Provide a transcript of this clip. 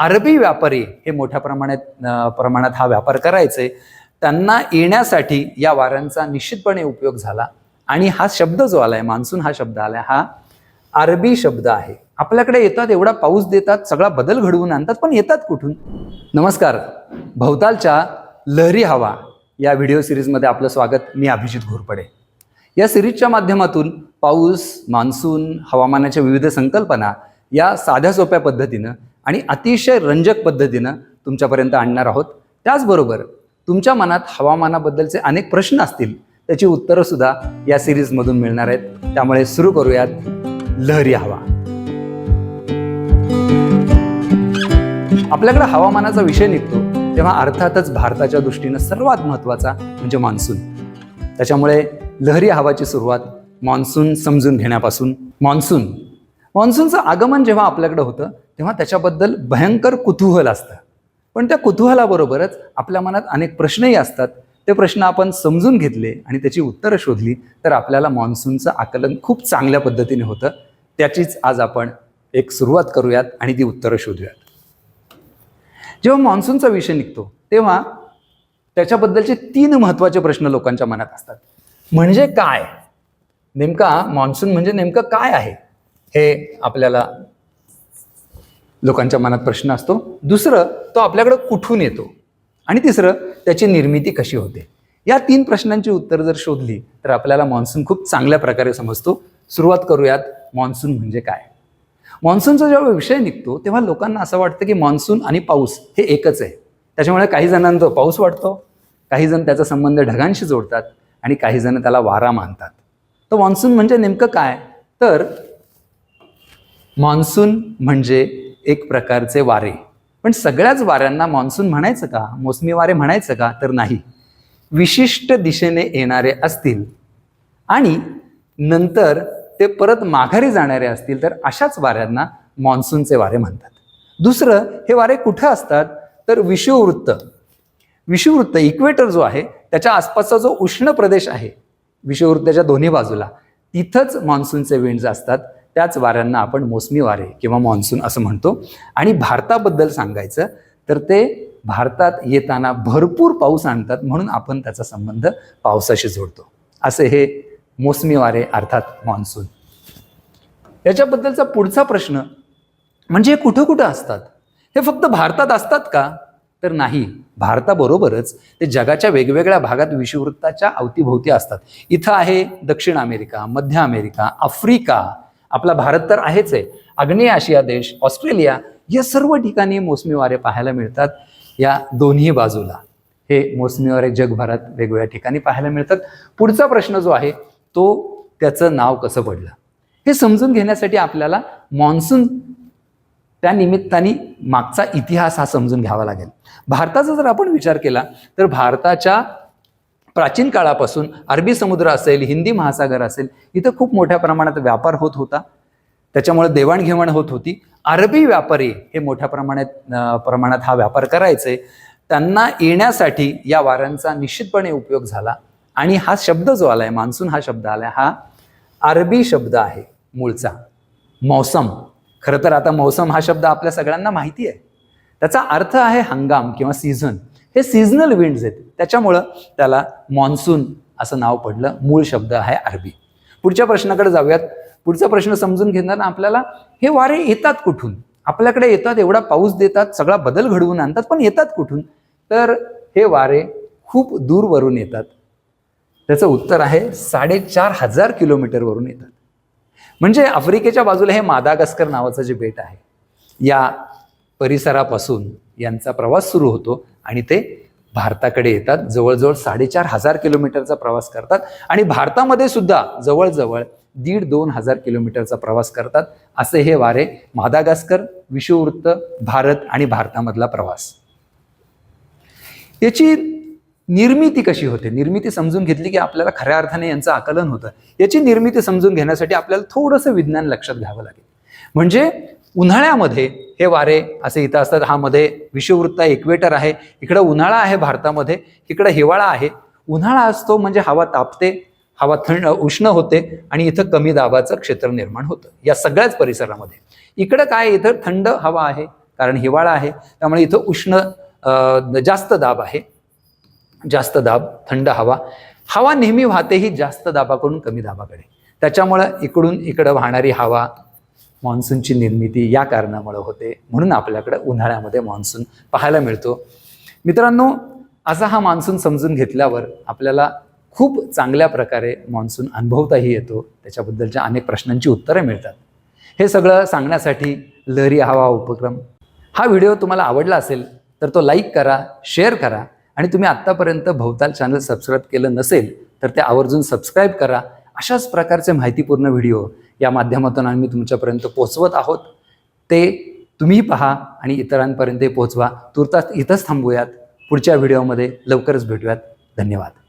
अरबी व्यापारी हे मोठ्या प्रमाणात प्रमाणात हा व्यापार करायचे. त्यांना येण्यासाठी या वाऱ्यांचा निश्चितपणे उपयोग झाला. आणि हा शब्द जो आलाय मान्सून हा शब्द आलाय हा अरबी शब्द आहे. आपल्याकडे येतात एवढा पाऊस देतात सगळा बदल घडवून आणतात पण येतात कुठून? नमस्कार. भवतालच्या लहरी हवा या व्हिडिओ सिरीजमध्ये आपलं स्वागत. मी अभिजित घोरपडे. या सिरीजच्या माध्यमातून पाऊस मान्सून हवामानाच्या विविध संकल्पना या साध्या सोप्या पद्धतीनं आणि अतिशय रंजक पद्धतीनं तुमच्यापर्यंत आणणार आहोत. त्याचबरोबर तुमच्या मनात हवामानाबद्दलचे अनेक प्रश्न असतील त्याची उत्तरं सुद्धा या सिरीजमधून मिळणार आहेत. त्यामुळे सुरू करूयात लहरी हवा. आपल्याकडे हवामानाचा विषय निघतो तेव्हा अर्थातच भारताच्या दृष्टीनं सर्वात महत्त्वाचा म्हणजे मान्सून. त्याच्यामुळे लहरी हवाची सुरुवात मान्सून समजून घेण्यापासून. मान्सून. मान्सूनचं आगमन जेव्हा आपल्याकडे होतं तेव्हा त्याच्याबद्दल भयंकर कुतूहल असतं. पण त्या कुतूहलाबरोबरच आपल्या मनात अनेक प्रश्नही असतात. ते प्रश्न आपण समजून घेतले आणि त्याची उत्तरं शोधली तर आपल्याला मान्सूनचं आकलन खूप चांगल्या पद्धतीने होतं. त्याचीच आज आपण एक सुरुवात करूयात आणि ती उत्तरं शोधूयात. जेव्हा मान्सूनचा विषय निघतो तेव्हा त्याच्याबद्दलचे तीन महत्त्वाचे प्रश्न लोकांच्या मनात असतात. म्हणजे काय? नेमका मान्सून म्हणजे नेमकं काय आहे? हे आपल्याला लोकांच्या मनात प्रश्न असतो. दुसरं तो आपल्याकडं कुठून येतो? आणि तिसरं त्याची निर्मिती कशी होते? या तीन प्रश्नांची उत्तर जर शोधली तर आपल्याला मान्सून खूप चांगल्या प्रकारे समजतो. सुरुवात करूयात मान्सून म्हणजे काय? मान्सूनचा जेव्हा विषय निघतो तेव्हा लोकांना असं वाटतं की मान्सून आणि पाऊस हे एकच आहे. त्याच्यामुळे काही जणांना पाऊस वाटतो काही जण त्याचा संबंध ढगांशी जोडतात आणि काही जण त्याला वारा मानतात. तर मान्सून म्हणजे नेमकं काय? तर मान्सून म्हणजे एक प्रकारचे वारे. पण सगळ्याच वाऱ्यांना मान्सून म्हणायचं का? मोसमी वारे म्हणायचं का? तर नाही. विशिष्ट दिशेने येणारे असतील आणि नंतर ते परत माघारी जाणारे असतील तर अशाच वाऱ्यांना मान्सूनचे वारे म्हणतात. दुसरं हे वारे कुठं असतात? तर विषुववृत्त. विषुववृत्त इक्वेटर जो आहे त्याच्या आसपासचा जो उष्ण प्रदेश आहे विषुववृत्ताच्या दोन्ही बाजूला तिथंच मान्सूनचे विंड्स असतात. त्याच वाऱ्यांना आपण मोसमी वारे किंवा मान्सून असं म्हणतो. आणि भारताबद्दल सांगायचं तर ते भारतात येताना भरपूर पाऊस आणतात म्हणून आपण त्याचा संबंध पावसाशी जोडतो. असे हे मोसमी वारे अर्थात मान्सून याच्याबद्दलचा पुढचा प्रश्न म्हणजे हे कुठं कुठं असतात? हे फक्त भारतात असतात का? तर नाही. भारताबरोबरच ते जगाच्या वेगवेगळ्या भागात विषुववृत्ताच्या अवतीभोवती असतात. इथं आहे दक्षिण अमेरिका मध्य अमेरिका आफ्रिका आपला भारत तर आहेच आहे. आग्नेय आशिया देश ऑस्ट्रेलिया या सर्व ठिकाणी मोसमी वारे पाहायला मिळतात या दोन्ही बाजूला. हे मोसमी वारे जगभरात वेगवेगळ्या ठिकाणी पाहायला मिळतात. पुढचा प्रश्न जो आहे तो त्याचं नाव कसं पडलं? हे समजून घेण्यासाठी आपल्याला मान्सून त्या निमित्ताने मागचा इतिहास हा समजून घ्यावा लागेल. भारताचा जर आपण विचार केला तर भारताच्या प्राचीन काळापासून अरबी समुद्र असेल हिंदी महासागर असेल इथं खूप मोठ्या प्रमाणात व्यापार होत होता. त्याच्यामुळे देवाणघेवाण होत होती. अरबी व्यापारी हे मोठ्या प्रमाणात प्रमाणात हा व्यापार करायचे. त्यांना येण्यासाठी या वाऱ्यांचा निश्चितपणे उपयोग झाला. आणि हा शब्द जो आलाय मान्सून हा शब्द आलाय हा अरबी शब्द आहे मूळचा. मौसम. खरं तर आता मौसम हा शब्द आपल्या सगळ्यांना माहिती आहे. त्याचा अर्थ आहे हंगाम किंवा सीझन हे सीझनल विंड्स आहेत. त्याच्यामुळं त्याला मॉन्सून असं नाव पडलं. मूळ शब्द आहे अरबी पुढच्या प्रश्नाकडे जाऊयात. पुढचा प्रश्न समजून घेताना आपल्याला? हे वारे येतात कुठून? आपल्याकडे येतात एवढा पाऊस देतात सगळा बदल घडवून आणतात पण येतात कुठून? तर हे वारे खूप दूरवरून येतात. त्याचं उत्तर आहे साडेचार हजार किलोमीटरवरून येतात. म्हणजे आफ्रिकेच्या बाजूला हे मादागस्कर नावाचं जे बेट आहे या परिसरापासून यांचा प्रवास सुरू होतो. आणि ते भारताकडे येतात. जवळजवळ साडेचार हजार किलोमीटरचा प्रवास करतात. आणि भारतामध्ये सुद्धा जवळजवळ दीड दोन हजार किलोमीटरचा प्रवास करतात. असे हे वारे मादागास्कर विषुववृत्त भारत आणि भारतामधला प्रवास. याची निर्मिती कशी होते? निर्मिती समजून घेतली की आपल्याला खऱ्या अर्थाने यांचं आकलन होतं. याची निर्मिती समजून घेण्यासाठी आपल्याला थोडंसं विज्ञान लक्षात घ्यावं लागेल. म्हणजे उन्हाळ्यामध्ये हे वारे असे इथं असतात. हा मध्ये विषुववृत्त इक्वेटर आहे. इकडं उन्हाळा आहे भारतामध्ये. इकडं हिवाळा आहे. उन्हाळा असतो म्हणजे हवा तापते हवा थंड उष्ण होते आणि इथं कमी दाबाचं क्षेत्र निर्माण होतं. या सगळ्याच परिसरामध्ये. इकडं काय? इथं थंड हवा आहे कारण हिवाळा आहे. त्यामुळे इथं उष्ण जास्त दाब आहे. जास्त दाब थंड हवा. हवा नेहमी वाहते ही जास्त दाबाकडून कमी दाबाकडे. त्याच्यामुळं इकडून इकडं वाहणारी हवा मान्सूनची निर्मिती या कारणामुळे होते म्हणून आपल्याकडे उन्हाळ्यामध्ये मान्सून पाहायला मिळतो. मित्रांनो असा हा मान्सून समजून घेतल्यावर आपल्याला खूप चांगल्या प्रकारे मान्सून अनुभवताही येतो. त्याच्याबद्दलच्या अनेक प्रश्नांची उत्तरं मिळतात. हे सगळं सांगण्यासाठी लहरी हवा उपक्रम. हा व्हिडिओ तुम्हाला आवडला असेल तर तो लाईक करा शेअर करा आणि तुम्ही आत्तापर्यंत भोवताल चॅनल सबस्क्राईब केलं नसेल तर ते आवर्जून सबस्क्राईब करा अशाच प्रकारचे माहितीपूर्ण व्हिडिओ या माध्यमातून आम्ही तुमच्यापर्यंत पोचवत आहोत. ते तुम्ही पहा आणि इतरांपर्यंत पोचवा तुर्तास इथंच थांबूयात. पुढच्या व्हिडिओमध्ये लवकरच भेटूयात. धन्यवाद.